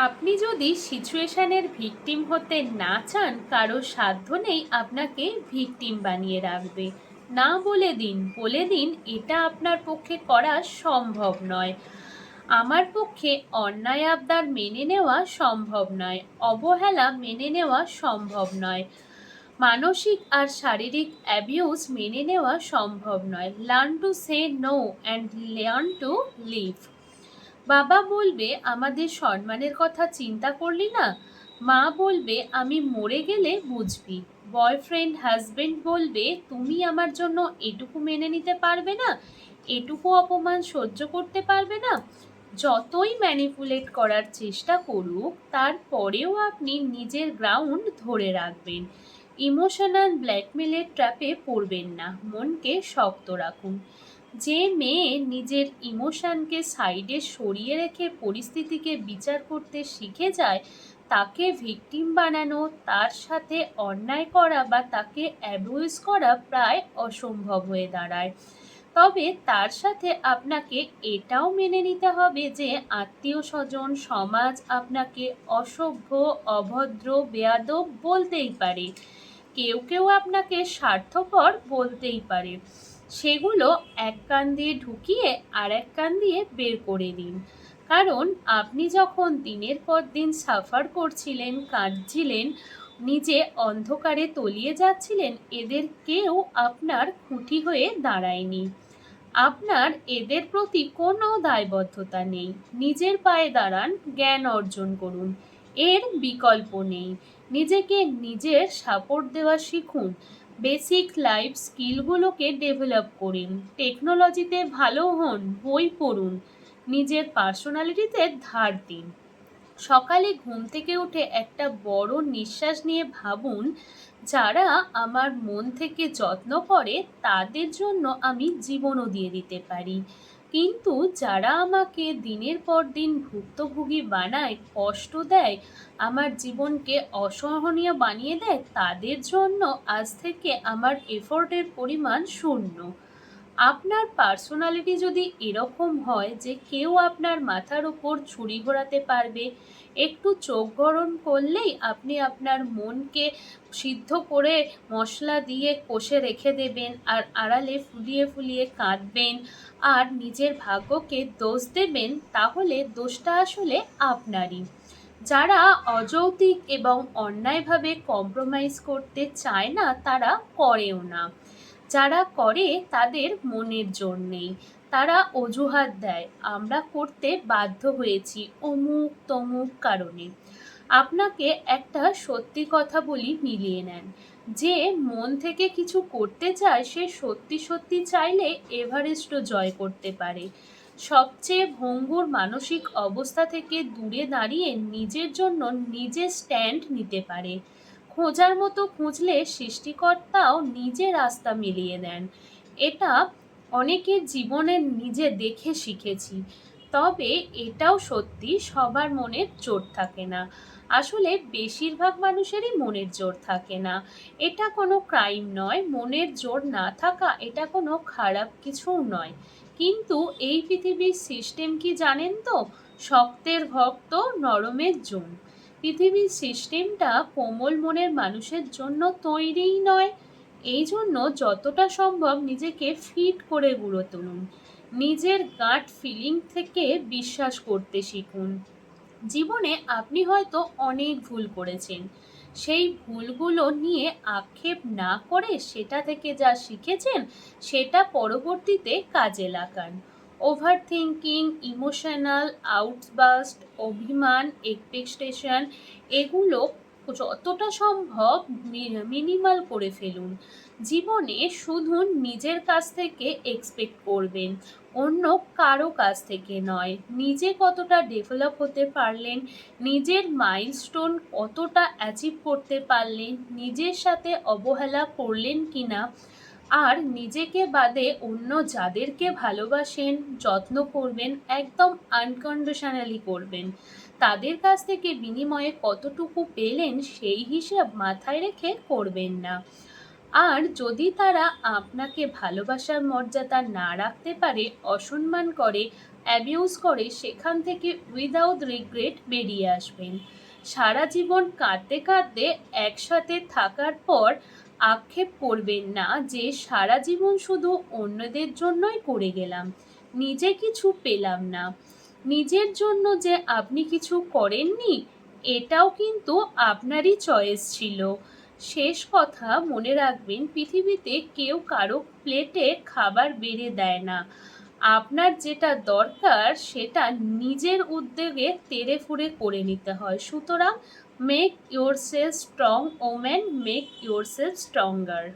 আপনি যদি সিচুয়েশনের ভিকটিম হতে না চান, কারও সাধ্য নেই আপনাকে ভিকটিম বানিয়ে রাখবে। না বলে দিন বলে দিন, এটা আপনার পক্ষে করা সম্ভব নয়। আমার পক্ষে অন্যায় আবদার মেনে নেওয়া সম্ভব নয়, অবহেলা মেনে নেওয়া সম্ভব নয়। মানসিক আর শারীরিক অ্যাবিউজ মেনে নেওয়া সম্ভব নয়। Learn to say no and learn to live বাবা বলবে, আমাদের সম্মানের কথা চিন্তা করলি না? মা বলবে, আমি মরে গেলে বুঝবি। বয়ফ্রেন্ড হাজবেন্ড বলবে, তুমি আমার জন্য এটুকু মেনে নিতে পারবে না, এটুকু অপমান সহ্য করতে পারবে না। যতই ম্যানিপুলেট করার চেষ্টা করুক, তারপরেও আপনি নিজের গ্রাউন্ড ধরে রাখবেন। ইমোশনাল ব্ল্যাকমেলের ট্র্যাপে পড়বেন না, মনকে শক্ত রাখুন। যে মেয়ে নিজের ইমোশনকে সাইডে সরিয়ে রেখে পরিস্থিতিকে বিচার করতে শিখে যায়, তাকে ভিকটিম বানানো, তার সাথে অন্যায় করা বা তাকে অ্যাবিউজ করা প্রায় অসম্ভব হয়ে দাঁড়ায়। তবে তার সাথে আপনাকে এটাও মেনে নিতে হবে যে আত্মীয় স্বজন সমাজ আপনাকে অসভ্য, অভদ্র, বেয়াদব বলতেই পারে। কেউ কেউ আপনাকে স্বার্থপর বলতেই পারে। সেগুলো এক কান দিয়ে ঢুকিয়ে আর এক কান দিয়ে বের করে দিন কারণ আপনি যখন দিনের পর দিন সাফার করছিলেন, কাঁদছিলেন, নিজে অন্ধকারে তলিয়ে যাচ্ছিলেন, এদের কেউ আপনার খুঁটি হয়ে দাঁড়ায়নি। আপনার এদের প্রতি কোনো দায়বদ্ধতা নেই। নিজের পায়ে দাঁড়ান, জ্ঞান অর্জন করুন। এর বিকল্প নেই। নিজেকে নিজের সাপোর্ট দেওয়া শিখুন। বেসিক লাইফ স্কিলগুলোকে ডেভেলপ করুন টেকনোলজিতে ভালো হন, বই পড়ুন, নিজের পার্সোনালিটিতে ধার দিন। সকালে ঘুম থেকে উঠে একটা বড় নিঃশ্বাস নিয়ে ভাবুন, যারা আমার মন থেকে যত্ন করে, তাদের জন্য আমি জীবনও দিয়ে দিতে পারি। কিন্তু যারা আমাকে দিনের পর দিন ভুক্তভোগী বানায়, কষ্ট দেয়, আমার জীবনকে অসহনীয় বানিয়ে দেয়, তাদের জন্য আজ থেকে আমার এফোর্টের পরিমাণ শূন্য। আপনার পার্সোনালিটি যদি এরকম হয় যে কেউ আপনার মাথার ওপর ছুরি ঘোরাতে পারবে, একটু চোখ গরম করলেই আপনি আপনার মনকে সিদ্ধ করে মশলা দিয়ে কষে রেখে দেবেন আর আড়ালে ফুলিয়ে ফুলিয়ে কাঁদবেন আর নিজের ভাগ্যকে দোষ দেবেন, তাহলে দোষটা আসলে আপনারই। যারা অযৌক্তিক এবং অন্যায়ভাবে কম্প্রোমাইজ করতে চায় না, তারা করেও না। যারা করে তাদের মনের জোর নেই। তারা অজুহাত দেয়। আমরা করতে বাধ্য হয়েছি অমুক তমুক কারণে। আপনাকে একটা সত্যি কথা বলি মিলিয়ে নেন। যে মন থেকে কিছু করতে চায়, সে সত্যি সত্যি চাইলে এভারেস্টও জয় করতে পারে। সবচেয়ে ভঙ্গুর মানসিক অবস্থা থেকে দূরে দাঁড়িয়ে নিজের জন্য নিজে স্ট্যান্ড নিতে পারে। খোঁজার মতো খুঁজলে সৃষ্টিকর্তাও নিজে রাস্তা মিলিয়ে দেন। এটা অনেকের জীবনে নিজে দেখে শিখেছি, তবে এটাও সত্যি সবার মনের জোর থাকে না। আসলে বেশিরভাগ মানুষেরই মনের জোর থাকে না। এটা কোনো ক্রাইম নয়, মনের জোর না থাকা এটা কোনো খারাপ কিছুও নয়। কিন্তু এই পৃথিবীর সিস্টেম কি জানেন তো? শক্তের ভক্ত, নরমের জোন পৃথিবীর সিস্টেমটা কোমল মনের মানুষের জন্য তৈরিই নয়। এই জন্য যতটা সম্ভব নিজেকে ফিট করে গুঁড়ো তুলুন। নিজের গাট ফিলিং থেকে বিশ্বাস করতে শিখুন। জীবনে আপনি হয়তো অনেক ভুল করেছেন। সেই ভুলগুলো নিয়ে আক্ষেপ না করে সেটা থেকে যা শিখেছেন, সেটা পরবর্তীতে কাজে লাগান। ওভার থিঙ্কিং ইমোশনাল আউটবাস্ট অভিমান এক্সপেকটেশন এগুলো যতটা সম্ভব মিনিমাল করে ফেলুন। জীবনে শুধু নিজের কাছ থেকে এক্সপেক্ট করবেন, অন্য কারও কাছ থেকে নয়। নিজে কতটা ডেভেলপ হতে পারলেন, নিজের মাইলস্টোন কতটা অ্যাচিভ করতে পারলেন, নিজের সাথে অবহেলা করলেন কিনা আর নিজেকে বাদে অন্য যাদেরকে ভালোবাসেন, যত্ন করবেন, একদম আনকন্ডিশনালি করবেন। তাদের কাছ থেকে বিনিময়ে কতটুকু পেলেন সেই হিসাব মাথায় রেখে করবেন না। আর যদি তারা আপনাকে ভালোবাসার মর্যাদা না রাখতে পারে, অসম্মান করে অ্যাবিউজ করে, সেখান থেকে উইদাউট রিগ্রেট বেরিয়ে আসবেন। সারা জীবন কাঁদতে কাঁদতে একসাথে থাকার পর আক্ষেপ করবেন না যে সারা জীবন শুধু অন্যদের জন্যই করে গেলাম। নিজে কিছু পেলাম না। নিজের জন্য যে আপনি কিছু করেননি, এটাও কিন্তু আপনারই চয়েস ছিল। শেষ কথা মনে রাখবেন, পৃথিবীতে কেউ কারও প্লেটে খাবার বেড়ে দেয় না। আপনার যেটা দরকার, সেটা নিজের উদ্যোগে তেড়ে ফুড়ে করে নিতে হয়। সুতরাং Make yourself strong, woman, make yourself stronger.